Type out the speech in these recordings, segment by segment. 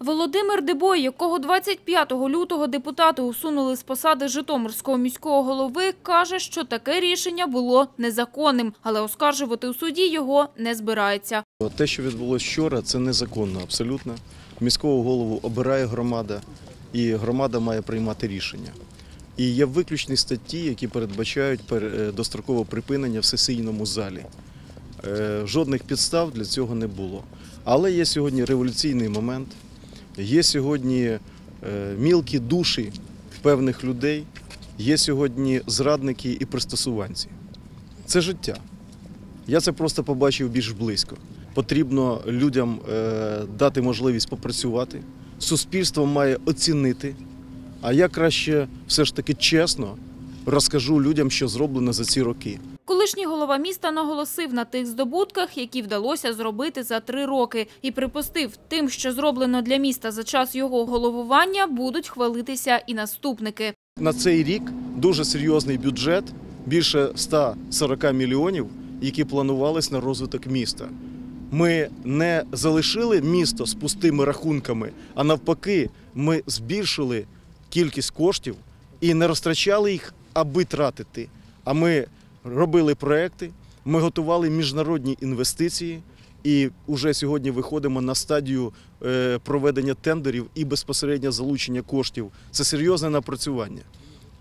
Володимир Дебой, якого 25 лютого депутати усунули з посади Житомирського міського голови, каже, що таке рішення було незаконним, але оскаржувати у суді його не збирається. Те, що відбулося вчора, це незаконно абсолютно. Міського голову обирає громада, і громада має приймати рішення. І є виключні статті, які передбачають пер- е, дострокове припинення в сесійному залі. Е, Жодних підстав для цього не було. Але є сьогодні революційний момент, є сьогодні е, мілкі душі певних людей, є сьогодні зрадники і пристосуванці. Це життя. Я це просто побачив більш близько. Потрібно людям е, дати можливість попрацювати. Суспільство має оцінити. А я краще все ж таки чесно розкажу людям, що зроблено за ці роки. Колишній голова міста наголосив на тих здобутках, які вдалося зробити за три роки, і припустив, тим, що зроблено для міста за час його головування, будуть хвалитися і наступники. На цей рік дуже серйозний бюджет, більше 140 мільйонів, які планувались на розвиток міста. Ми не залишили місто з пустими рахунками, а навпаки, ми збільшили кількість коштів і не розтрачали їх, аби тратити. А ми робили проекти, ми готували міжнародні інвестиції. І вже сьогодні виходимо на стадію е, проведення тендерів і безпосередньо залучення коштів. Це серйозне напрацювання.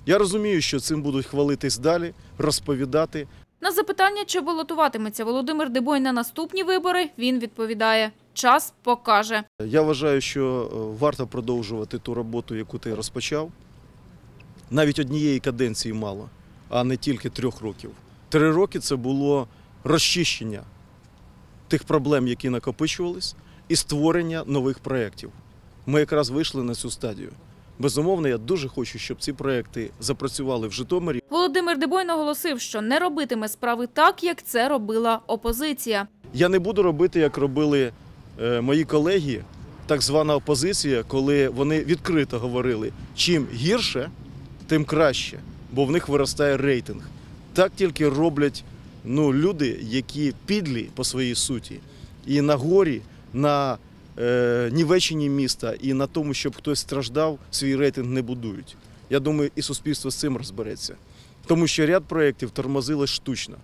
Я розумію, що цим будуть хвалитись далі, розповідати. На запитання, чи балотуватиметься Володимир Дебой на наступні вибори, він відповідає – час покаже. Я вважаю, що е, варто продовжувати ту роботу, яку ти розпочав. Навіть однієї каденції мало, а не тільки трьох років. Три роки це було розчищення тих проблем, які накопичувались, і створення нових проєктів. Ми якраз вийшли на цю стадію. Безумовно, я дуже хочу, щоб ці проекти запрацювали в Житомирі. Володимир Дебой наголосив, що не робитиме справи так, як це робила опозиція. Я не буду робити, як робили е, мої колеги, так звана опозиція, коли вони відкрито говорили, чим гірше, тим краще, бо в них виростає рейтинг. Так тільки роблять ну, люди, які підлі по своїй суті, і на горі, на е, нівеченні міста, і на тому, щоб хтось страждав, свій рейтинг не будують. Я думаю, і суспільство з цим розбереться. Тому що ряд проєктів тормозили штучно.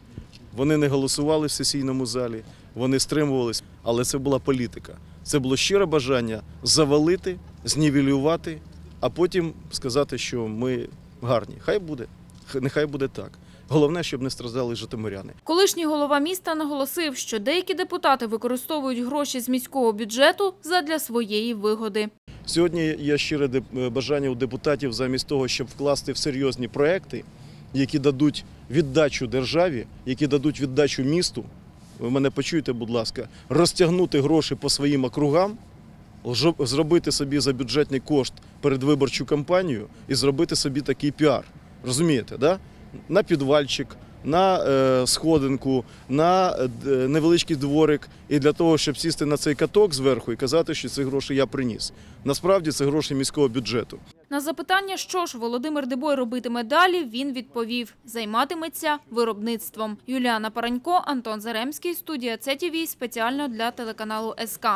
Вони не голосували в сесійному залі, вони стримувались, але це була політика. Це було щире бажання завалити, знівелювати, а потім сказати, що ми гарні. Хай буде, нехай буде так. Головне, щоб не страждали житомиряни. Колишній голова міста наголосив, що деякі депутати використовують гроші з міського бюджету задля своєї вигоди. Сьогодні є щире деп- бажання у депутатів замість того, щоб вкласти в серйозні проекти, які дадуть віддачу державі, які дадуть віддачу місту. Ви мене почуєте, будь ласка, розтягнути гроші по своїм округам, зробити собі за бюджетний кошт передвиборчу кампанію і зробити собі такий піар. Розумієте, да? на підвальчик, на е, сходинку, на е, невеличкий дворик, і для того, щоб сісти на цей каток зверху і казати, що ці гроші я приніс. Насправді це гроші міського бюджету. На запитання, що ж Володимир Дебой робитиме далі, він відповів – займатиметься виробництвом. Юліана Паранько, Антон Заремський, студія ЦТВ спеціально для телеканалу СК.